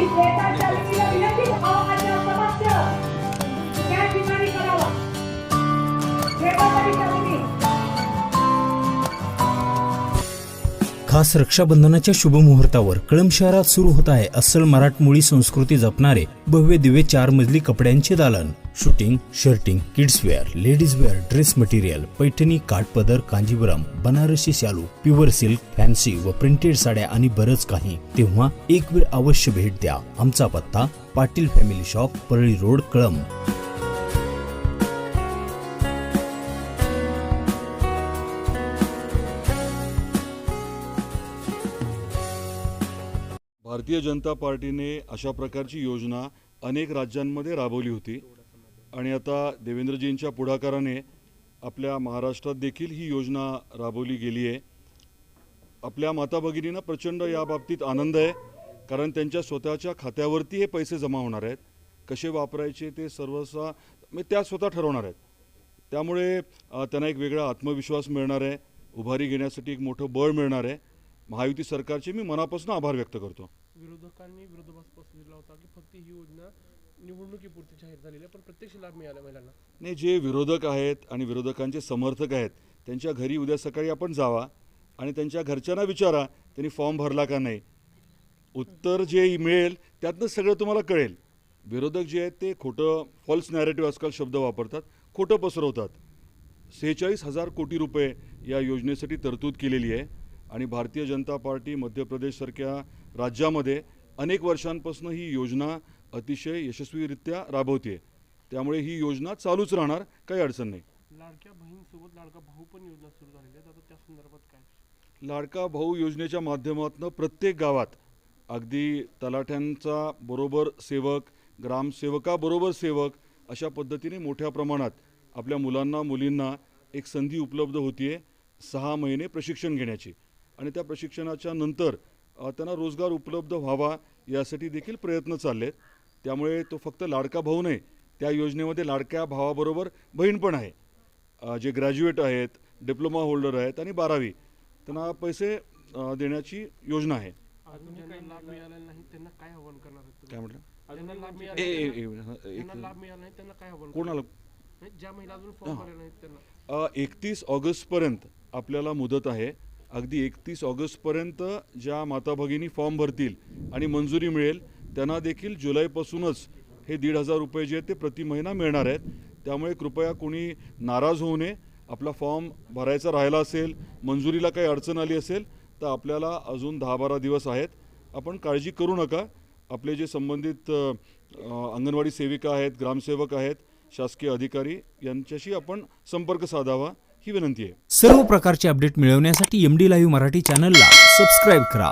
विक्रेत्यांच्या वतीला विनंती आवाहनाचा सदस्य त्या ठिकाणी करावा सेवासाठी खास रक्षाबंधनाच्या शुभमुहूर्तावर कळम शहरात सुरू होत आहे अस्सल मराठमोळी संस्कृती जपणारे भव्य दिव्य चार मजली कपड्यांचे दालन. Suiting shirting kids wear ladies wear dress material Paithani काठपदर Kanjeevaram Banarasi शालू प्युअर सिल्क फॅन्सी व प्रिंटेड साड्या आणि बरंच काही. तेव्हा एक वेळ अवश्य भेट द्या. आमचा पत्ता Patil family shop Parli road Kalam Bharatiya Janata पार्टीने अशा प्रकारची योजना अनेक राज्यांमध्ये राबवली होती. आणि आता देवेंद्रजींच्या पुढाकाराने आपल्या महाराष्ट्रात देखील ही योजना राबवली गेली आहे. आपल्या माता भगिनींना प्रचंड या बाबतीत आनंद आहे कारण त्यांच्या स्वतःच्या खात्यावरती हे पैसे जमा होणार आहेत. कसे वापरायचे ते सर्वसा म्हणजे त्या स्वतः ठरवणार आहेत. त्यामुळे त्यांना एक वेगळा आत्मविश्वास मिळणार आहे. उभारी घेण्यासाठी एक मोठं बळ मिळणार आहे. महायुती सरकारचे मी मनापासून आभार व्यक्त करतो. विरोधकांनी विरोधाभास दिला होता की फक्त ही योजना निवडणुकीपुरती जाहीर झालेली आहे पण प्रत्यक्ष लाभ मिळाला महिलांना नाही जे विरोधक आहेत आणि विरोधकांचे समर्थक आहेत त्यांच्या घरी उद्या सकाळी आपण जावा आणि त्यांच्या घरच्यांना विचारा त्यांनी फॉर्म भरला का नाही. उत्तर जे मिळेल त्यातनं सगळं तुम्हाला कळेल. विरोधक जे आहेत ते खोटं फॉल्स नॅरेटिव्ह आजकाल शब्द वापरतात खोटं पसरवतात. सेहेचाळीस हजार कोटी रुपये या योजनेसाठी तरतूद केलेली आहे. आणि भारतीय जनता पार्टी मध्य प्रदेशसारख्या राज्यामध्ये अनेक वर्षांपासून ही योजना अतिशय यशस्वीरित्या राबवते त्यामुळे ही योजना चालूच राहणार काही अडचण नाही. लाडक्या बहीणसोबत लाडका भाऊ पण योजना सुरू झालेली आहे आता त्या संदर्भात काय? लाडका भाऊ योजनेच्या माध्यमातून प्रत्येक गावात अगदी तलाठ्यांचा बरोबर सेवक ग्रामसेवकाबरोबर सेवक अशा पद्धतीने मोठ्या प्रमाणात आपल्या मुलांना मुलींना एक संधी उपलब्ध होतीये सहा महिने प्रशिक्षण घेण्याची. आणि त्या प्रशिक्षणाच्या नंतर त्यांना रोजगार उपलब्ध व्हावा यासाठी देखील प्रयत्न चालले त्यामुळे तो फक्त लाडका भाऊ नाही त्या योजनेमध्ये लाडक्या भावाबरोबर बहीण पण आहे. जे ग्रॅज्युएट आहेत डिप्लोमा होल्डर आहेत आणि बारावी त्यांना पैसे देण्याची योजना आहे. काय म्हटलं? कोणाला? करणार? नाही, ज्या महिला अजून फॉर्म भरले नाहीत त्यांना. एकतीस ऑगस्टपर्यंत आपल्याला मुदत आहे. अगदी एकतीस ऑगस्टपर्यंत ज्या माता भगिनी फॉर्म भरतील आणि मंजुरी मिळेल त्यांना देखील जुलैपासूनच हे दीड हजार रुपये जे आहेत ते प्रति महिना मिळणार आहेत. त्यामुळे कृपया कोणी नाराज होऊ नये. आपला फॉर्म भरायचा राहिला असेल मंजुरीला काही अडचण आली असेल तर आपल्याला अजून दहा बारा दिवस आहेत. आपण काळजी करू नका. आपले जे संबंधित अंगणवाडी सेविका आहेत ग्रामसेवक आहेत शासकीय अधिकारी यांच्याशी आपण संपर्क साधावा. ही विनंती आहे. सर्व प्रकारचे अपडेट मिळवण्यासाठी एम डी लाईव्ह मराठी चॅनलला सबस्क्राईब करा.